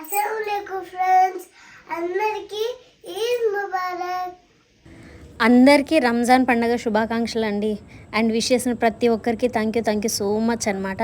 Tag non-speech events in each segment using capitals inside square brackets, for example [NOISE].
అస్సలం ఫ్రెండ్స్. అందరికీ ఈద్ ముబారక్. అందరికీ రంజాన్ పండగ శుభాకాంక్షలు అండి అండ్ విష్ చేసిన ప్రతి ఒక్కరికి thank you thank you so much అనమాట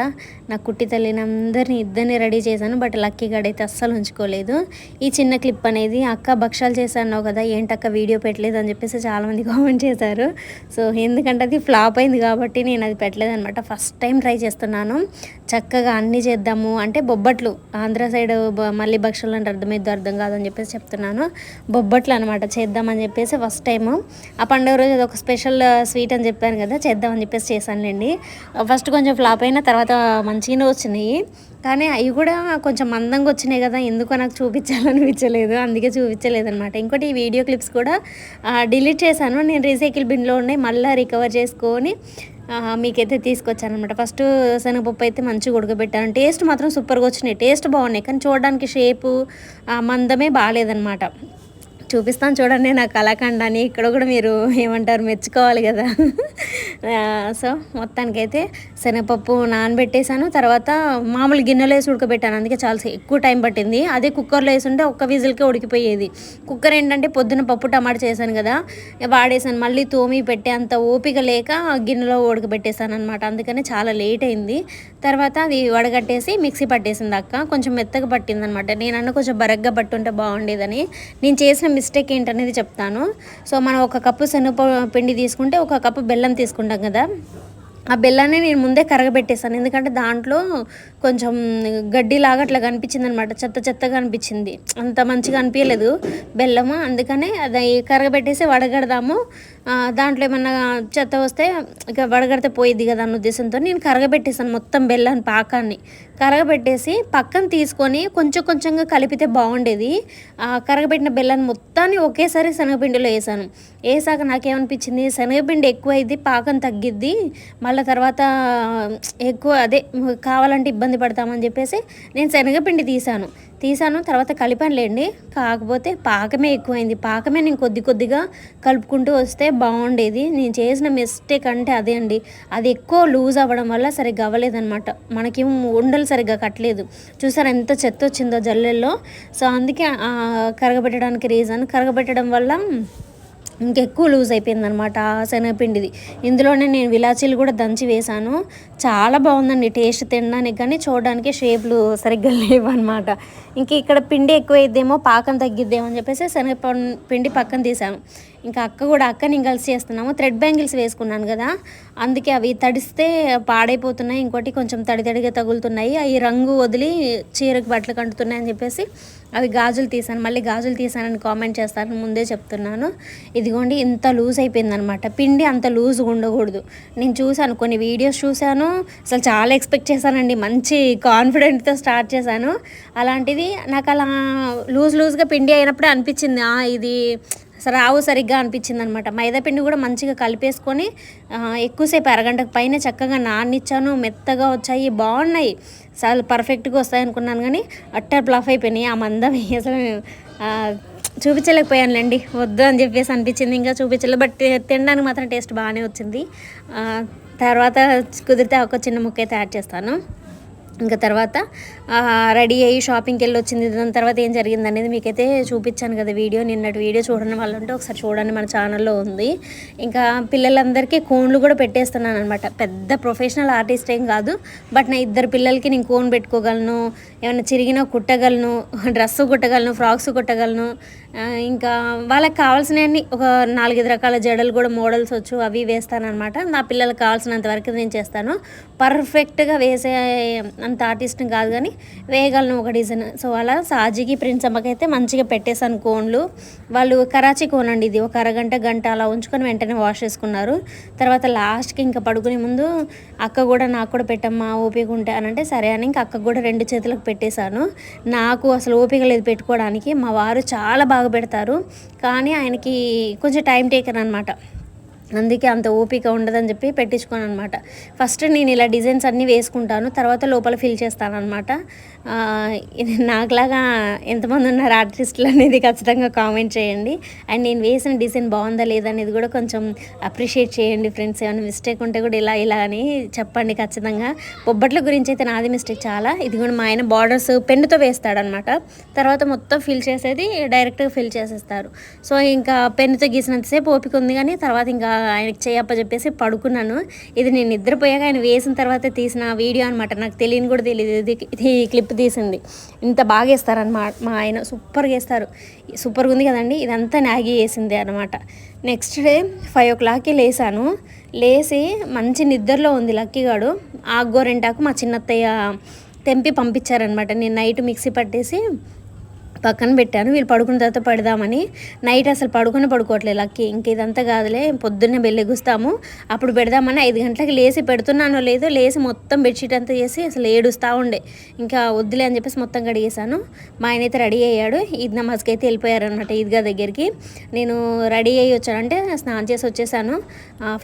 నా కుట్టి తల్లిని అందరినీ ఇద్దరిని రెడీ చేశాను బట్ లక్కీ గడైతే అస్సలు ఉంచుకోలేదు. ఈ చిన్న క్లిప్ అనేది అక్క భక్షాలు చేశాను కదా ఏంటక్క వీడియో పెట్టలేదు? అని చెప్పేసి చాలామంది కామెంట్ చేశారు. సో ఎందుకంటే అది ఫ్లాప్ అయింది కాబట్టి నేను అది పెట్టలేదు అనమాట ఫస్ట్ టైం ట్రై చేస్తున్నాను. చక్కగా అన్నీ చేద్దాము అంటే బొబ్బట్లు ఆంధ్ర సైడ్ బ- మళ్ళీ భక్షాలు అంటే అర్థమైద్దో అర్థం కాదని చెప్పేసి చెప్తున్నాను. బొబ్బట్లు అనమాట చేద్దామని చెప్పేసి ఫస్ట్ టైము ఆ పండుగ రోజు అది ఒక స్పెషల్ స్వీట్ అని చెప్పాను కదా చేద్దామని చెప్పేసి చేశానులేండి. ఫస్ట్ కొంచెం ఫ్లాప్ అయిన తర్వాత మంచిగానే వచ్చినాయి. కానీ అవి కూడా కొంచెం మందంగా వచ్చినాయి కదా ఎందుకో నాకు చూపించాలనిపించలేదు. అందుకే చూపించలేదు అనమాట ఇంకోటి ఈ వీడియో క్లిప్స్ కూడా డిలీట్ చేశాను. నేను రీసైకిల్ బిన్లో ఉన్నాయి మళ్ళీ రికవర్ చేసుకొని మీకైతే తీసుకొచ్చాను అనమాట ఫస్ట్ శనగపప్పు అయితే మంచిగా ఉడకబెట్టాను. టేస్ట్ మాత్రం సూపర్గా వచ్చినాయి. టేస్ట్ బాగున్నాయి కానీ చూడడానికి షేపు మందమే బాగాలేదనమాట చూపిస్తాను చూడండి నా కళాఖండాన్ని. ఇక్కడ కూడా మీరు ఏమంటారు మెచ్చుకోవాలి కదా. సో మొత్తానికైతే శనగపప్పు నానబెట్టేశాను. తర్వాత మామూలు గిన్నెలో వేసి ఉడకబెట్టాను. అందుకే చాలా ఎక్కువ టైం పట్టింది. అదే కుక్కర్లో వేసి ఉంటే ఒక్క విజిల్కే ఉడికిపోయేది. కుక్కర్ ఏంటంటే పొద్దున పప్పు టమాటా చేశాను కదా వాడేసాను మళ్ళీ తోమి పెట్టే అంత ఓపిక లేక గిన్నెలో ఉడకబెట్టేశాను అనమాట అందుకని చాలా లేట్ అయింది. తర్వాత అది వడగట్టేసి మిక్సీ పట్టేసింది అక్క. కొంచెం మెత్తగా పట్టింది అనమాట నేనన్న కొంచెం బరగ్గా పట్టుంటే బాగుండేదని. నేను చేసిన మిస్టేక్ ఏంటనేది చెప్తాను. సో మనం ఒక కప్పు శనగ పిండి తీసుకుంటే ఒక కప్పు బెల్లం తీసుకుంటాం కదా. ఆ బెల్లాన్ని నేను ముందే కరగబెట్టేసాను ఎందుకంటే దాంట్లో కొంచెం గడ్డిలాగా అట్లా కనిపించింది అనమాట చెత్త చెత్తగా అనిపించింది. అంత మంచిగా అనిపించలేదు బెల్లము. అందుకనే అది కరగబెట్టేసి వడగడదాము. దాంట్లో ఏమన్నా చెత్త వస్తే ఇక వడగడితే పోయిద్ది కదా అన్న ఉద్దేశంతో నేను కరగబెట్టేసాను మొత్తం బెల్లాన్ని పాకాన్ని. కరగబెట్టేసి పక్కన తీసుకొని కొంచెం కొంచెంగా కలిపితే బాగుండేది. ఆ కరగబెట్టిన బెల్లాన్ని మొత్తాన్ని ఒకేసారి శనగపిండిలో వేసాను. వేసాక నాకేమనిపించింది? శనగపిండి ఎక్కువ అయింది పాకం తగ్గిద్ది మళ్ళీ తర్వాత ఎక్కువ అదే కావాలంటే ఇబ్బంది పడతామని చెప్పేసి నేను శనగపిండి తీసాను తీసాను తర్వాత కలిపానులేండి. కాకపోతే పాకమే ఎక్కువైంది. పాకమే నేను కొద్ది కొద్దిగా కలుపుకుంటూ వస్తే బాగుండేది. నేను చేసిన మిస్టేక్ అంటే అదే అండి. అది ఎక్కువ లూజ్ అవ్వడం వల్ల సరిగ్గా అవ్వలేదన్నమాట. మనకేం ఉండలు సరిగ్గా కట్టలేదు. చూసారు ఎంత చెత్త వచ్చిందో జల్లెల్లో. సో అందుకే కరగబెట్టడానికి రీజన్ కరగబెట్టడం వల్ల ఇంకెక్కువ లూజ్ అయిపోయిందనమాట శనగపిండిది. ఇందులోనే నేను విలాచీలు కూడా దంచి వేశాను. చాలా బాగుందండి టేస్ట్ తినడానికి కానీ చూడడానికి షేప్లు సరిగ్గా లేవు అనమాట ఇంక ఇక్కడ పిండి ఎక్కువ అయిద్దేమో పాకం తగ్గిద్దేమో అని చెప్పేసి శనగ పిండి పక్కన తీసాను ఇంకా అక్క కూడా అక్క నేను కలిసి చేస్తున్నాము. థ్రెడ్ బ్యాంగిల్స్ వేసుకున్నాను కదా. అందుకే అవి తడిస్తే పాడైపోతున్నాయి. ఇంకోటి కొంచెం తడి తడిగా తగులుతున్నాయి. అవి రంగు వదిలి చీరకు బట్టలు కంటుతున్నాయి అని చెప్పేసి అవి గాజులు తీసాను మళ్ళీ గాజులు తీసానని కామెంట్ చేస్తాను. ముందే చెప్తున్నాను. ఇదిగోండి ఇంత లూజ్ అయిపోయిందనమాట. పిండి అంత లూజ్గా ఉండకూడదు. నేను చూశాను కొన్ని వీడియోస్ చూశాను. అసలు చాలా ఎక్స్పెక్ట్ చేశానండి. మంచి కాన్ఫిడెంట్తో స్టార్ట్ చేశాను. అలాంటిది నాకు అలా లూజ్ లూజ్గా పిండి అయినప్పుడే అనిపించింది. ఇది రావు సరిగ్గా అనిపించింది అనమాట మైదాపిండి కూడా మంచిగా కలిపేసుకొని ఎక్కువసేపు అరగంటకు పైన చక్కగా నాన్నిచ్చాను మెత్తగా వచ్చాయి బాగున్నాయి. చాలా పర్ఫెక్ట్గా వస్తాయి అనుకున్నాను కానీ అట్టర్ బ్లఫ్ అయిపోయినాయి. ఆ మందం [LAUGHS] అసలు చూపించలేకపోయానులేండి. వద్దు అని చెప్పేసి అనిపించింది. ఇంకా చూపించలేదు బట్ తినడానికి మాత్రం టేస్ట్ బాగానే వచ్చింది. తర్వాత కుదిరితే ఒక చిన్న ముక్క అయితే యాడ్ చేస్తాను. ఇంకా తర్వాత రెడీ అయ్యి షాపింగ్కి వెళ్ళి వచ్చింది దాని తర్వాత ఏం జరిగింది అనేది మీకైతే చూపించాను కదా వీడియో. నిన్నటి వీడియో చూడని వాళ్ళు ఉంటే ఒకసారి చూడండి మన ఛానల్లో ఉంది. ఇంకా పిల్లలందరికీ కోన్లు కూడా పెట్టేస్తున్నాను అనమాట పెద్ద ప్రొఫెషనల్ ఆర్టిస్ట్ ఏం కాదు. బట్ నా ఇద్దరు పిల్లలకి నేను కోన్ పెట్టుకోగలను ఏమైనా చిరిగినా కుట్టగలను డ్రెస్ కుట్టగలను ఫ్రాక్స్ కుట్టగలను. ఇంకా వాళ్ళకి కావాల్సినవన్నీ ఒక నాలుగైదు రకాల జడలు కూడా మోడల్స్ వచ్చు అవి వేస్తానన్నమాట. నా పిల్లలకు కావాల్సినంత వరకు నేను చేస్తాను. పర్ఫెక్ట్గా వేసే అంత ఆర్టిస్ట్ని కాదు కానీ వేయగలను ఒక డిజైన్ సో అలా సాజీకి ప్రిన్స్ అమ్మకైతే మంచిగా పెట్టేశాను కోన్లు. వాళ్ళు కరాచీ కోన్ అండి ఇది. ఒక అరగంట గంట అలా ఉంచుకొని వెంటనే వాష్ చేసుకున్నారు. తర్వాత లాస్ట్కి ఇంకా పడుకునే ముందు అక్క కూడా నాకు కూడా పెట్టమ్మా ఓపిక ఉంటే అని అంటే సరే అని ఇంకా అక్క కూడా రెండు చేతులకు పెట్టేశాను. నాకు అసలు ఓపిక లేదు పెట్టుకోవడానికి. మా వారు చాలా బాగా పెడతారు. కానీ ఆయనకి కొంచెం టైం టేకర్ అనమాట అందుకే అంత ఓపిక ఉండదని చెప్పి పెట్టించుకోను అనమాట ఫస్ట్ నేను ఇలా డిజైన్స్ అన్నీ వేసుకుంటాను తర్వాత లోపల ఫిల్ చేస్తాను అనమాట నాకులాగా ఎంతమంది ఉన్నారు ఆర్టిస్టులు అనేది ఖచ్చితంగా కామెంట్ చేయండి. అండ్ నేను వేసిన డిజైన్ బాగుందా లేదా అనేది కూడా కొంచెం అప్రిషియేట్ చేయండి ఫ్రెండ్స్ ఏమైనా మిస్టేక్ ఉంటే కూడా ఇలా ఇలా అని చెప్పండి ఖచ్చితంగా. బొబ్బట్ల గురించి అయితే నాది మిస్టేక్ చాలా. ఇది కూడా మా ఆయన బార్డర్స్ పెన్నుతో వేస్తాడనమాట తర్వాత మొత్తం ఫిల్ చేసేది డైరెక్ట్గా ఫిల్ చేసేస్తారు. సో ఇంకా పెన్నుతో గీసినంతసేపు ఓపిక ఉంది కానీ తర్వాత ఇంకా ఆయనకి చేయప్ప చెప్పేసి పడుకున్నాను. ఇది నేను నిద్రపోయాక ఆయన వేసిన తర్వాత తీసిన వీడియో అనమాట నాకు తెలియని కూడా తెలియదు ఇది క్లిప్ తీసింది. ఇంత బాగా వేస్తారనమాట మా ఆయన సూపర్గా వేస్తారు. సూపర్గా ఉంది కదండి. ఇదంతా నాగి వేసింది అనమాట నెక్స్ట్ డే ఫైవ్ ఓ క్లాక్కి లేసాను. లేచి మంచి నిద్రలో ఉంది లక్కీగాడు ఆ గోరెంటాకు మా చిన్నత్తయ్య తెంపి పంపించారనమాట నేను నైట్ మిక్సీ పట్టేసి పక్కన పెట్టాను. వీళ్ళు పడుకున్న తర్వాత పెడదామని. నైట్ అసలు పడుకుని పడుకోవట్లేదు లక్కీ. ఇంక ఇదంతా కాదులే పొద్దున్నే బెల్లెగుస్తాము. అప్పుడు పెడదామని ఐదు గంటలకు లేచి పెడుతున్నానో లేదో లేచి మొత్తం బెడ్షీట్ అంతా చేసి అసలు ఏడుస్తూ ఉండే. ఇంకా వద్దులే అని చెప్పేసి మొత్తం కడిగేశాను. మా ఆయన అయితే రెడీ అయ్యాడు. ఈద్ నమాజ్కి అయితే వెళ్ళిపోయారనమాట ఈద్గా దగ్గరికి. నేను రెడీ అయ్యి వచ్చానంటే స్నానం చేసి వచ్చేసాను.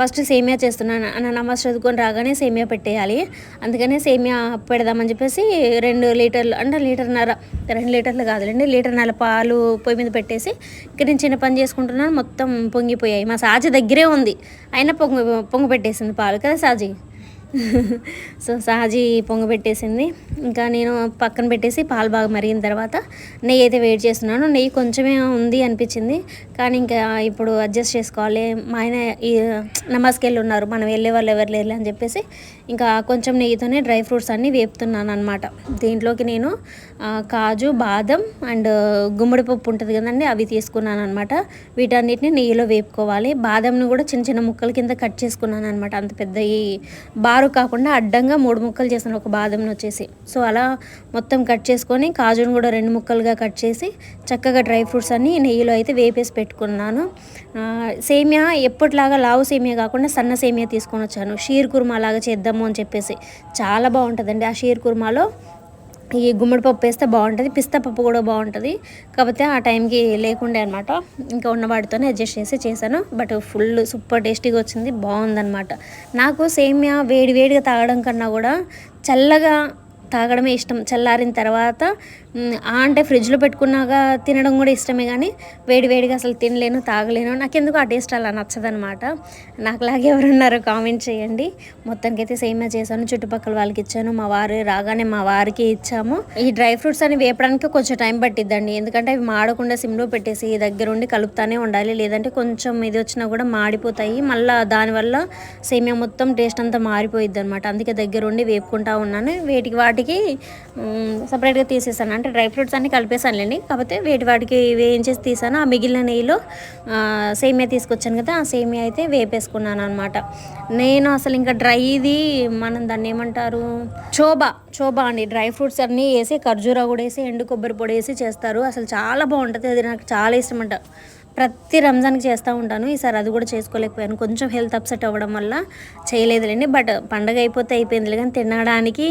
ఫస్ట్ సేమియా చేస్తున్నాను. అన్న నమాజ్ చదువుకొని రాగానే సేమియా పెట్టేయాలి. అందుకనే సేమియా పెడదామని చెప్పేసి రెండు లీటర్లు అంటే లీటర్న్నర రెండు లీటర్లు కాదులేండి లీటర్ లీటర్న్నర పాలు పొయ్యి మీద పెట్టేసి ఇక్కడ నేను చిన్న పని చేసుకుంటున్నాను మొత్తం పొంగిపోయాయి. మా సాజి దగ్గరే ఉంది. అయినా పొంగి పొంగి పెట్టేసింది పాలు కదా సాజీ? సో సహజీ పొంగబెట్టేసింది ఇంకా నేను పక్కన పెట్టేసి పాలు బాగా మరిగిన తర్వాత నెయ్యి అయితే వేడి చేస్తున్నాను. నెయ్యి కొంచెమే ఉంది అనిపించింది. కానీ ఇంకా ఇప్పుడు అడ్జస్ట్ చేసుకోవాలి. మా ఆయన ఈ నమాజ్కి వెళ్ళి ఉన్నారు. మనం వెళ్ళే వాళ్ళు ఎవరు లేరు అని చెప్పేసి ఇంకా కొంచెం నెయ్యితోనే డ్రై ఫ్రూట్స్ అన్నీ వేపుతున్నాను అనమాట దీంట్లోకి నేను కాజు బాదం అండ్ గుమ్మడి పప్పు ఉంటుంది కదండి అవి తీసుకున్నాను అనమాట వీటన్నిటిని నెయ్యిలో వేపుకోవాలి. బాదంను కూడా చిన్న చిన్న ముక్కల కింద కట్ చేసుకున్నాను అనమాట అంత పెద్ద ఈ బార్ కాకుండా అడ్డంగా మూడు ముక్కలు చేశాను ఒక బాదంను వచ్చేసి. సో అలా మొత్తం కట్ చేసుకొని కాజును కూడా రెండు ముక్కలుగా కట్ చేసి చక్కగా డ్రై ఫ్రూట్స్ అన్ని నెయ్యిలో అయితే వేపేసి పెట్టుకున్నాను. సేమియా ఎప్పటిలాగా లావు సేమియా కాకుండా సన్న సేమియా తీసుకొని వచ్చాను. షీర్ కుర్మా లాగా చేద్దాము అని చెప్పేసి. చాలా బాగుంటుందండి ఆ షీర్ కుర్మాలో. ఈ గుమ్మడి పప్పు వేస్తే బాగుంటుంది పిస్తా పప్పు కూడా బాగుంటుంది. కాకపోతే ఆ టైంకి లేకుండే అనమాట ఇంకా ఉన్న వాటితోనే అడ్జస్ట్ చేసి చేశాను. బట్ ఫుల్ సూపర్ టేస్టీగా వచ్చింది బాగుందనమాట నాకు సేమియా వేడి వేడిగా తాగడం కన్నా కూడా చల్లగా తాగడమే ఇష్టం. చల్లారిన తర్వాత అంటే ఫ్రిడ్జ్లో పెట్టుకున్నాక తినడం కూడా ఇష్టమే కానీ వేడి వేడిగా అసలు తినలేను తాగలేను. నాకెందుకు ఆ టేస్ట్ అలా నచ్చదనమాట. నాకులాగే ఎవరున్నారో కామెంట్ చేయండి. మొత్తానికైతే సేమే చేశాను. చుట్టుపక్కల వాళ్ళకి ఇచ్చాను. మా వారు రాగానే మా వారికి ఇచ్చాము. ఈ డ్రై ఫ్రూట్స్ అని వేపడానికి కొంచెం టైం పట్టిద్దండి. ఎందుకంటే అవి మాడకుండా సిమ్లో పెట్టేసి దగ్గరుండి కలుపుతానే ఉండాలి. లేదంటే కొంచెం ఇది వచ్చినా కూడా మాడిపోతాయి. మళ్ళీ దానివల్ల సేమియా మొత్తం టేస్ట్ అంతా మారిపోయిద్ది అనమాట అందుకే దగ్గరుండి వేపుకుంటా ఉన్నాను. వేటికి వాటికి సపరేట్గా తీసేసాను అంటే డ్రై ఫ్రూట్స్ అన్ని కలిపేసానులేండి కాకపోతే వేటి వాటికి వేయించేసి తీసాను. ఆ మిగిలిన నెయ్యిలో సేమియా తీసుకొచ్చాను కదా ఆ సేమియా అయితే వేపేసుకున్నాను అనమాట నేను అసలు ఇంకా డ్రైది మనం దాన్ని ఏమంటారు? చోబా చోబా అండి. డ్రై ఫ్రూట్స్ అన్నీ వేసి ఖర్జూరా కూడా వేసి ఎండు కొబ్బరి పొడి వేసి చేస్తారు. అసలు చాలా బాగుంటుంది. అది నాకు చాలా ఇష్టం అంట ప్రతి రంజాన్కి చేస్తూ ఉంటాను. ఈసారి అది కూడా చేసుకోలేకపోయాను. కొంచెం హెల్త్ అప్సెట్ అవ్వడం వల్ల చేయలేదులేండి. బట్ పండగ అయిపోతే అయిపోయింది కానీ తినడానికి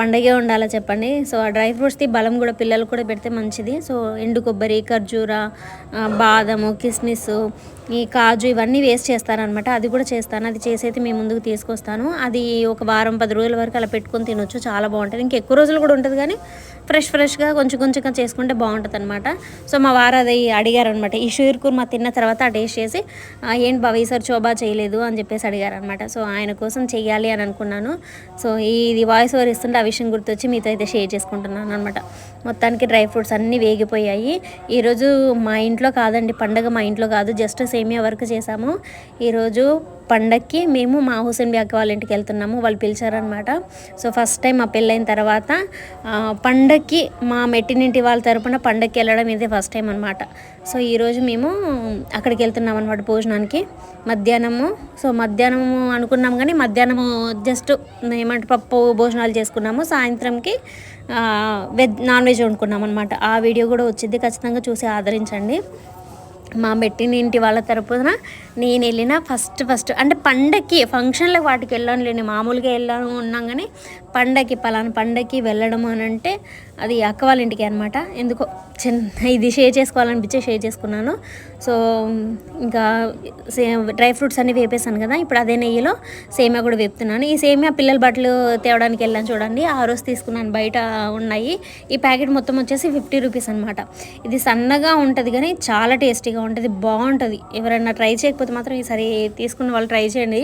పండగే ఉండాలా చెప్పండి. సో ఆ డ్రై ఫ్రూట్స్ది బలం కూడా పిల్లలు కూడా పెడితే మంచిది. సో ఎండు కొబ్బరి ఖర్జూర బాదము కిస్మిస్ ఈ కాజు ఇవన్నీ వేస్ట్ చేస్తారనమాట. అది కూడా చేస్తాను. అది చేసైతే మీ ముందుకు తీసుకొస్తాను. అది ఒక వారం పది రోజుల వరకు అలా పెట్టుకొని తినొచ్చు. చాలా బాగుంటుంది. ఇంకా ఎక్కువ రోజులు కూడా ఉంటుంది కానీ ఫ్రెష్ ఫ్రెష్గా కొంచెం కొంచెంగా చేసుకుంటే బాగుంటుంది అనమాట సో మా వారు అది అడిగారనమాట. ఇష్యూ షీర్ కుర్మా తిన్న తర్వాత ఆ టేస్ట్ చేసి ఏంటి బాబు ఈసారి చోబా చేయలేదు? అని చెప్పేసి అడిగారనమాట సో ఆయన కోసం చేయాలి అని అనుకున్నాను. సో ఇది వాయిస్ ఓవర్ ఇస్తుంటే ఆ విషయం గుర్తొచ్చి మీతో అయితే షేర్ చేసుకుంటున్నాను అనమాట మొత్తానికి డ్రై ఫ్రూట్స్ అన్నీ వేగిపోయాయి. ఈరోజు మా ఇంట్లో కాదండి పండగ మా ఇంట్లో కాదు జస్ట్ సేమియా వర్క్ చేశాము. ఈరోజు పండక్కి మేము మా హుసేన్ బ్యాక్ వాళ్ళ ఇంటికి వెళ్తున్నాము వాళ్ళు పిలిచారనమాట సో ఫస్ట్ టైం మా పెళ్ళైన తర్వాత పండక్కి మా మెట్టినింటి వాళ్ళ తరపున పండక్కి వెళ్ళడం ఇదే ఫస్ట్ టైం అనమాట సో ఈరోజు మేము అక్కడికి వెళ్తున్నాం అనమాట భోజనానికి. మధ్యాహ్నము సో మధ్యాహ్నము అనుకున్నాం కానీ మధ్యాహ్నము జస్ట్ ఏమంటే పప్పు భోజనాలు చేసుకున్నాము. సాయంత్రంకి వెజ్ నాన్ వెజ్ వండుకున్నాం అనమాట ఆ వీడియో కూడా వచ్చింది. ఖచ్చితంగా చూసి ఆదరించండి. మా పెట్టిన ఇంటి వాళ్ళ తరపున నేను వెళ్ళిన ఫస్ట్ ఫస్ట్ అంటే పండక్కి ఫంక్షన్లకు వాటికి వెళ్ళాను లేని మామూలుగా వెళ్ళాను ఉన్నాం కానీ పండగకి పలానా పండగకి వెళ్ళడం అని అంటే అది అక్క వాళ్ళ ఇంటికి అనమాట ఎందుకో చిన్న ఇది షేర్ చేసుకోవాలనిపించే షేర్ చేసుకున్నాను. సో ఇంకా సే డ్రై ఫ్రూట్స్ అన్ని వేపేసాను కదా. ఇప్పుడు అదే నెయ్యిలో సేమియా కూడా వేపుతున్నాను. ఈ సేమియా పిల్లల బట్టలు తేవడానికి వెళ్ళాను చూడండి. ఆ రోజు తీసుకున్నాను. బయట ఉన్నాయి. ఈ ప్యాకెట్ మొత్తం వచ్చేసి ఫిఫ్టీ రూపీస్ అనమాట ఇది సన్నగా ఉంటుంది కానీ చాలా టేస్టీగా ఉంటుంది బాగుంటుంది. ఎవరైనా ట్రై చేయకపోతే మాత్రం ఈసారి తీసుకున్న వాళ్ళు ట్రై చేయండి.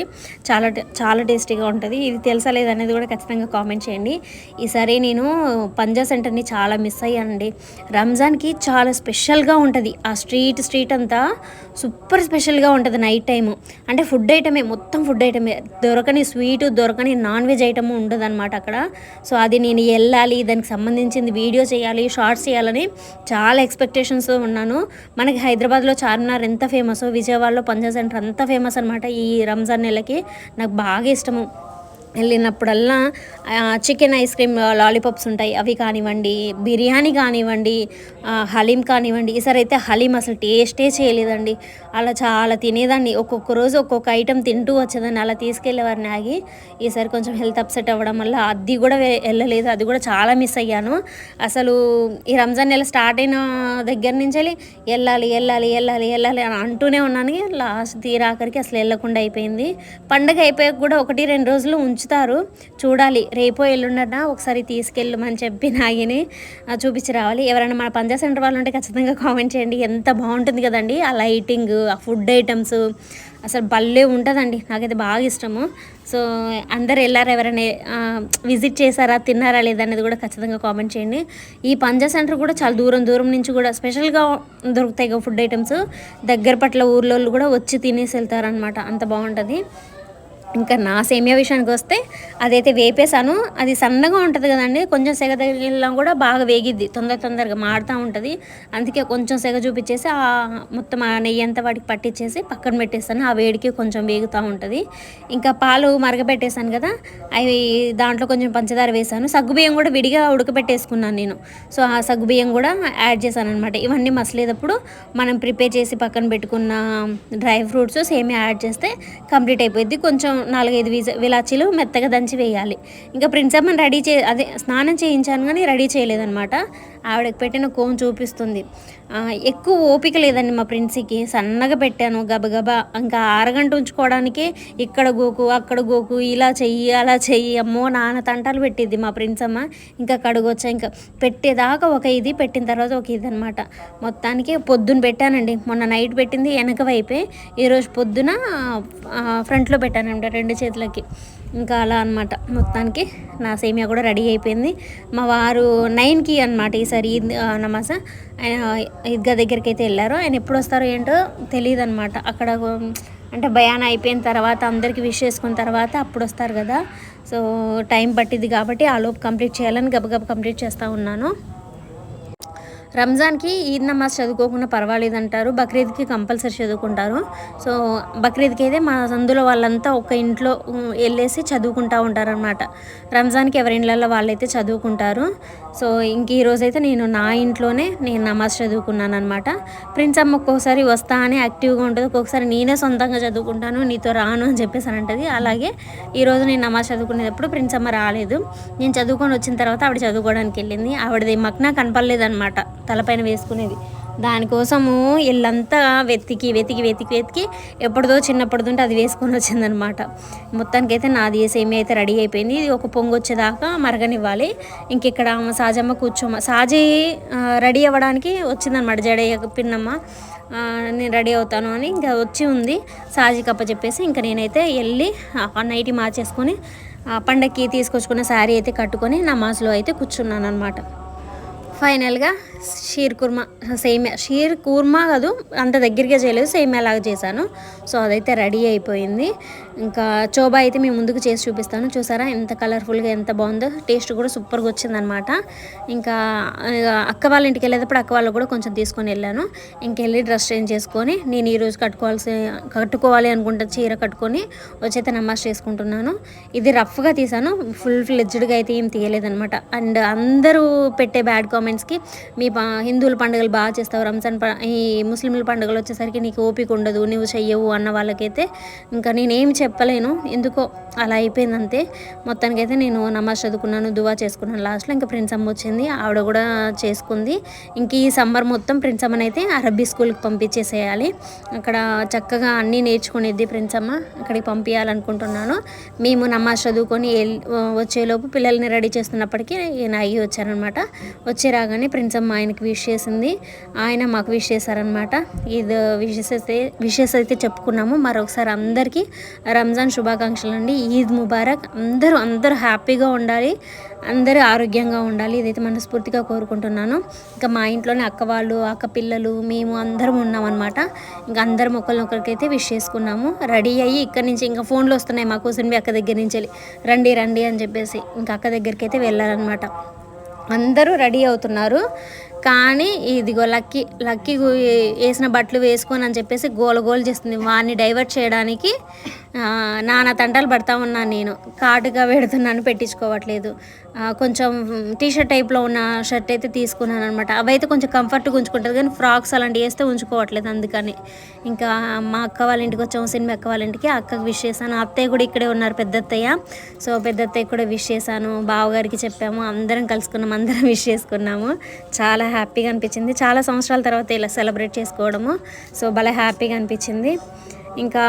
చాలా చాలా టేస్టీగా ఉంటుంది. ఇది తెలుసా లేదనేది కూడా ఖచ్చితంగా కామెంట్ చేయండి. ఈసారి నేను పంజా సెంటర్ని చాలా మిస్ అయ్యానండి. రంజాన్కి చాలా స్పెషల్గా ఉంటుంది. ఆ స్ట్రీట్ స్ట్రీట్ అంతా సూపర్ స్పెషల్గా ఉంటుంది నైట్ టైము. అంటే ఫుడ్ ఐటమే మొత్తం ఫుడ్ ఐటమే. దొరకని స్వీట్ దొరకని నాన్ వెజ్ ఐటమ్ ఉండదు అనమాట అక్కడ. సో అది నేను వెళ్ళాలి దానికి సంబంధించింది వీడియో చేయాలి షార్ట్స్ చేయాలని చాలా ఎక్స్పెక్టేషన్స్ ఉన్నాను. మనకి హైదరాబాద్లో చార్మినార్ ఎంత ఫేమస్ విజయవాడలో పంజా సెంటర్ అంత ఫేమస్ అనమాట ఈ రంజాన్ నెలకి. నాకు బాగా ఇష్టము. వెళ్ళినప్పుడల్లా చికెన్ ఐస్ క్రీమ్ లాలీపాప్స్ ఉంటాయి అవి కానివ్వండి బిర్యానీ కానివ్వండి హలీం కానివ్వండి ఈసారి అయితే హలీం అసలు టేస్టే చేయలేదండి. అలా చాలా తినేదాన్ని. ఒక్కొక్క రోజు ఒక్కొక్క ఐటెం తింటూ వచ్చేదాన్ని. అలా తీసుకెళ్ళేవారిని ఆగి ఈసారి కొంచెం హెల్త్ అప్సెట్ అవ్వడం వల్ల అది కూడా వెళ్ళలేదు. అది కూడా చాలా మిస్ అయ్యాను. అసలు ఈ రంజాన్ నెల స్టార్ట్ అయిన దగ్గర నుంచి వెళ్ళాలి వెళ్ళాలి వెళ్ళాలి వెళ్ళాలి అని అంటూనే ఉన్నాను. లాస్ట్ తీరాఖరికి అసలు వెళ్ళకుండా అయిపోయింది. పండగ అయిపోయాక కూడా ఒకటి రెండు రోజులు ఉంచుతారు. చూడాలి రేపో ఎల్లుండన ఒకసారి తీసుకెళ్ళమని చెప్పి నాగిని చూపించి రావాలి. ఎవరైనా మన పంజా సెంటర్ వాళ్ళు ఉంటే ఖచ్చితంగా కామెంట్ చేయండి. ఎంత బాగుంటుంది కదండి ఆ లైటింగ్ ఆ ఫుడ్ ఐటమ్స్. అసలు భలే ఉంటుందండి. నాకైతే బాగా ఇష్టము. సో అందరు వెళ్ళారా ఎవరైనా విజిట్ చేశారా తిన్నారా లేదా అనేది కూడా ఖచ్చితంగా కామెంట్ చేయండి. ఈ పంజా సెంటర్ కూడా చాలా దూరం దూరం నుంచి కూడా స్పెషల్గా దొరుకుతాయి ఫుడ్ ఐటమ్స్. దగ్గర పట్ల ఊర్లో కూడా వచ్చి తినేసి వెళ్తారనమాట అంత బాగుంటుంది. ఇంకా నా సేమియా విషయానికి వస్తే అదైతే వేపేసాను అది సన్నగా ఉంటుంది కదండి కొంచెం సెగ తగిలినా కూడా బాగా వేగిద్ది తొందర తొందరగా మాడుతూ ఉంటుంది. అందుకే కొంచెం సెగ చూపించేసి ఆ మొత్తం ఆ నెయ్యి అంతా వాటికి పట్టించేసి పక్కన పెట్టేస్తాను. ఆ వేడికి కొంచెం వేగుతూ ఉంటుంది. ఇంకా పాలు మరగపెట్టేసాను కదా అవి దాంట్లో కొంచెం పంచదార వేసాను సగ్గుబియ్యం కూడా విడిగా ఉడకబెట్టేసుకున్నాను నేను. సో ఆ సగ్గుబియ్యం కూడా యాడ్ చేశాను అనమాట ఇవన్నీ మసలేటప్పుడు మనం ప్రిపేర్ చేసి పక్కన పెట్టుకున్న డ్రై ఫ్రూట్స్ సేమియా యాడ్ చేస్తే కంప్లీట్ అయిపోయింది కొంచెం నాలుగైదు విజ విలాచీలు మెత్తగా దంచి వేయాలి. ఇంకా ప్రిన్సమ్మని రెడీ చే అదే స్నానం చేయించాను కానీ రెడీ చేయలేదన్నమాట. ఆవిడకి పెట్టిన కోన్ చూపిస్తుంది. ఎక్కువ ఓపిక లేదండి మా ప్రిన్సీకి. సన్నగా పెట్టాను గబగబా. ఇంకా అరగంట ఉంచుకోవడానికి ఇక్కడ గోకు అక్కడ గోకు ఇలా చెయ్యి అలా చెయ్యి. అమ్మో నాన్న తంటాలు పెట్టిద్ది మా ప్రిన్స్ అమ్మ. ఇంకా కడుగొచ్చా ఇంకా పెట్టేదాకా ఒక ఇది పెట్టిన తర్వాత ఒక ఇది అనమాట మొత్తానికి పొద్దున పెట్టానండి. మొన్న నైట్ పెట్టింది వెనక వైపే. ఈరోజు పొద్దున ఫ్రంట్లో పెట్టానండి రెండు చేతులకి. ఇంకా అలా అనమాట మొత్తానికి నా సేమియా కూడా రెడీ అయిపోయింది. మా వారు నైన్కి అనమాట ఈసారి ఈద్ ఆ, ఆయన ఈద్గా దగ్గరికి అయితే వెళ్ళారు. ఆయన ఎప్పుడు వస్తారో ఏంటో తెలియదు అనమాట అక్కడ అంటే భయాన్ అయిపోయిన తర్వాత అందరికీ విష్ చేసుకున్న తర్వాత అప్పుడు వస్తారు కదా. సో టైం పట్టింది కాబట్టి ఆ లోపు కంప్లీట్ చేయాలని గబగబ కంప్లీట్ చేస్తూ ఉన్నాను. రంజాన్కి ఈద్ నమాజ్ చదువుకోకుండా పర్వాలేదు అంటారు బక్రీద్కి కంపల్సరీ చదువుకుంటారు. సో బక్రీద్కి అయితే మా సందులో వాళ్ళంతా ఒక ఇంట్లో వెళ్ళేసి చదువుకుంటూ ఉంటారనమాట రంజాన్కి ఎవరి ఇళ్ళల్లో వాళ్ళైతే చదువుకుంటారు. సో ఇంక ఈరోజైతే అయితే నేను నా ఇంట్లోనే నేను నమాజ్ చదువుకున్నాను అనమాట ప్రిన్స్ అమ్మ ఒక్కొక్కసారి వస్తా అని యాక్టివ్గా ఉంటుంది ఒక్కొక్కసారి నేనే సొంతంగా చదువుకుంటాను నీతో రాను అని చెప్పేసి అని అంటది. అలాగే ఈరోజు నేను నమాజ్ చదువుకునేటప్పుడు ప్రిన్స్ అమ్మ రాలేదు. నేను చదువుకొని వచ్చిన తర్వాత ఆవిడ చదువుకోవడానికి వెళ్ళింది. ఆవిడది మక్నా కనపడలేదన్నమాట తలపైన వేసుకునేది. దానికోసము ఇల్లంతా వెతికి వెతికి వెతికి వెతికి ఎప్పుడుదో చిన్నప్పటిదుంటే అది వేసుకొని వచ్చిందనమాట. మొత్తానికైతే నాది సేమి అయితే రెడీ అయిపోయింది. ఇది ఒక పొంగు వచ్చేదాకా మరగనివ్వాలి. ఇంక ఇక్కడ సాజమ్మ కూర్చోమ్మ సాజీ రెడీ అవ్వడానికి వచ్చిందనమాట. జడయ్య పిన్నమ్మ నేను రెడీ అవుతాను అని ఇంకా వచ్చి ఉంది. సాజీ కప్ప చెప్పేసి ఇంకా నేనైతే వెళ్ళి ఆ నైట్ మార్చేసుకొని పండక్కి తీసుకొచ్చుకున్న శారీ అయితే కట్టుకొని నమాజ్లో అయితే కూర్చున్నాను అనమాట ఫైనల్గా షీర్ కుర్మా సేమియా షీర్ కుర్మా కాదు అంత దగ్గరగా చేయలేదు సేమ్యా లాగా చేశాను. సో అదైతే రెడీ అయిపోయింది. ఇంకా చోబా అయితే మేము ముందుకు చేసి చూపిస్తాను. చూసారా ఎంత కలర్ఫుల్గా ఎంత బాగుందో. టేస్ట్ కూడా సూపర్గా వచ్చిందనమాట ఇంకా అక్క వాళ్ళ ఇంటికి వెళ్ళేటప్పుడు అక్క వాళ్ళు కూడా కొంచెం తీసుకొని వెళ్ళాను. ఇంకెళ్ళి డ్రెస్ చేంజ్ చేసుకొని నేను ఈరోజు కట్టుకోవాల్సి కట్టుకోవాలి అనుకుంటే చీర కట్టుకొని వచ్చైతే నమాజ్ చేసుకుంటున్నాను. ఇది రఫ్గా తీసాను ఫుల్ ఫ్లెడ్జ్డ్గా అయితే ఏం తీయలేదనమాట అండ్ అందరూ పెట్టే బ్యాడ్ కామెంట్స్కి మీ హిందువుల పండుగలు బాగా చేస్తావు రంజాన్ ప ఈ ముస్లింల పండుగలు వచ్చేసరికి నీకు ఓపిక ఉండదు నువ్వు చెయ్యవు అన్న వాళ్ళకైతే ఇంకా నేనేం చెప్పలేను. ఎందుకో అలా అయిపోయింది అంతే మొత్తానికైతే నేను నమాజ్ చదువుకున్నాను దువా చేసుకున్నాను లాస్ట్లో. ఇంకా ప్రిన్స్ అమ్మ వచ్చింది ఆవిడ కూడా చేసుకుంది. ఇంక ఈ సమ్మర్ మొత్తం ప్రిన్స్ అమ్మని అయితే అరబ్బీ స్కూల్కి పంపించేసేయాలి. అక్కడ చక్కగా అన్నీ నేర్చుకునేది ప్రిన్స్ అమ్మ అక్కడికి పంపించాలనుకుంటున్నాను మేము నమాజ్ చదువుకొని వచ్చేలోపు పిల్లల్ని రెడీ చేస్తున్నప్పటికీ నేను అయ్యి వచ్చానమాట వచ్చి రాగానే ప్రిన్స్ అమ్మ ఆయనకి విష్ చేసింది. ఆయన మాకు విష్ చేశారనమాట ఇది విషెస్ అయితే విషెస్ అయితే చెప్పుకున్నాము. మరొకసారి అందరికీ రంజాన్ శుభాకాంక్షలు అండి. ఈద్ ముబారక్. అందరూ అందరూ హ్యాపీగా ఉండాలి. అందరూ ఆరోగ్యంగా ఉండాలి. ఇదైతే మనస్ఫూర్తిగా కోరుకుంటున్నాను. ఇంకా మా ఇంట్లోనే అక్క వాళ్ళు అక్క పిల్లలు మేము అందరం ఉన్నామన్నమాట. ఇంకా అందరం ఒకరినొకరికైతే విష్ చేసుకున్నాము. రెడీ అయ్యి ఇక్కడ నుంచి ఇంకా ఫోన్లు వస్తున్నాయి మా కూర్చుని అక్క దగ్గర నుంచి వెళ్ళి. రండి రండి అని చెప్పేసి ఇంకా అక్క దగ్గరికి అయితే వెళ్ళాలన్నమాట అందరూ రెడీ అవుతున్నారు. కానీ ఇదిగో లక్కీ లక్కీ వేసిన బట్టలు వేసుకొని అని చెప్పేసి గోల గోల చేస్తుంది. వాడిని డైవర్ట్ చేయడానికి నానా తంటాలు పడతా ఉన్నాను నేను. కాటుగా పెడుతున్నాను పెట్టించుకోవట్లేదు. కొంచెం టీషర్ట్ టైప్లో ఉన్న షర్ట్ అయితే తీసుకున్నాను అనమాట అవైతే కొంచెం కంఫర్ట్గా ఉంచుకుంటుంది కానీ ఫ్రాక్స్ అలాంటివి వేస్తే ఉంచుకోవట్లేదు అందుకని. ఇంకా మా అక్క వాళ్ళ ఇంటికి వచ్చాము సినిమా అక్క వాళ్ళ ఇంటికి. అక్కకి విష్ చేశాను. అత్తయ్య కూడా ఇక్కడే ఉన్నారు పెద్దత్తయ్య. సో పెద్దత్తయ్య కూడా విష్ చేశాను. బావగారికి చెప్పాము. అందరం కలుసుకున్నాము అందరం విష్ చేసుకున్నాము. చాలా హ్యాపీగా అనిపించింది. చాలా సంవత్సరాల తర్వాత ఇలా సెలబ్రేట్ చేసుకోవడము. సో భలే హ్యాపీగా అనిపించింది. ఇంకా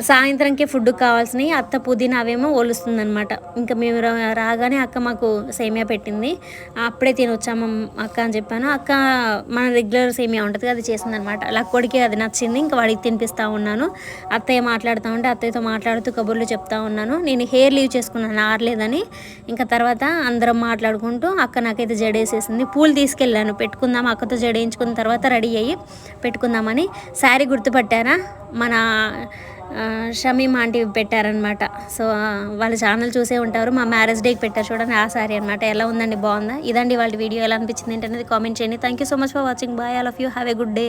సాయంత్రంకి ఫుడ్ కావాల్సినవి అత్త పుదీనా అవేమో ఒలుస్తుందనమాట ఇంకా మేము రాగానే అక్క మాకు సేమియా పెట్టింది. అప్పుడే తినొచ్చాము అక్క అని చెప్పాను. అక్క మన రెగ్యులర్ సేమియా ఉంటుంది అది చేసిందనమాట లక్కోడికి అది నచ్చింది. ఇంకా వాడికి తినిపిస్తూ ఉన్నాను. అత్తయ్య మాట్లాడుతూ ఉంటే అత్తయ్యతో మాట్లాడుతూ కబుర్లు చెప్తా ఉన్నాను. నేను హెయిర్ లీవ్ చేసుకున్నాను ఆరలేదని. ఇంకా తర్వాత అందరం మాట్లాడుకుంటూ అక్క నాకైతే జడేసేసింది. పూలు తీసుకెళ్ళాను. పెట్టుకుందాం అక్కతో జడేయించుకున్న తర్వాత రెడీ అయ్యి పెట్టుకుందామని. శారీ గుర్తుపట్టారా మన షమీమ్ ఆంటీ పెట్టారనమాట సో వాళ్ళ ఛానల్ చూసే ఉంటారు. మా మ్యారేజ్ డేకి పెట్టారు చూడండి ఆ సారీ అనమాట ఎలా ఉందండి? బాగుందా? ఇదండి వాళ్ళ వీడియో. ఎలా అనిపించింది ఏంటనేది కామెంట్ చేయండి. Thank you so much for watching bye all of you have a good day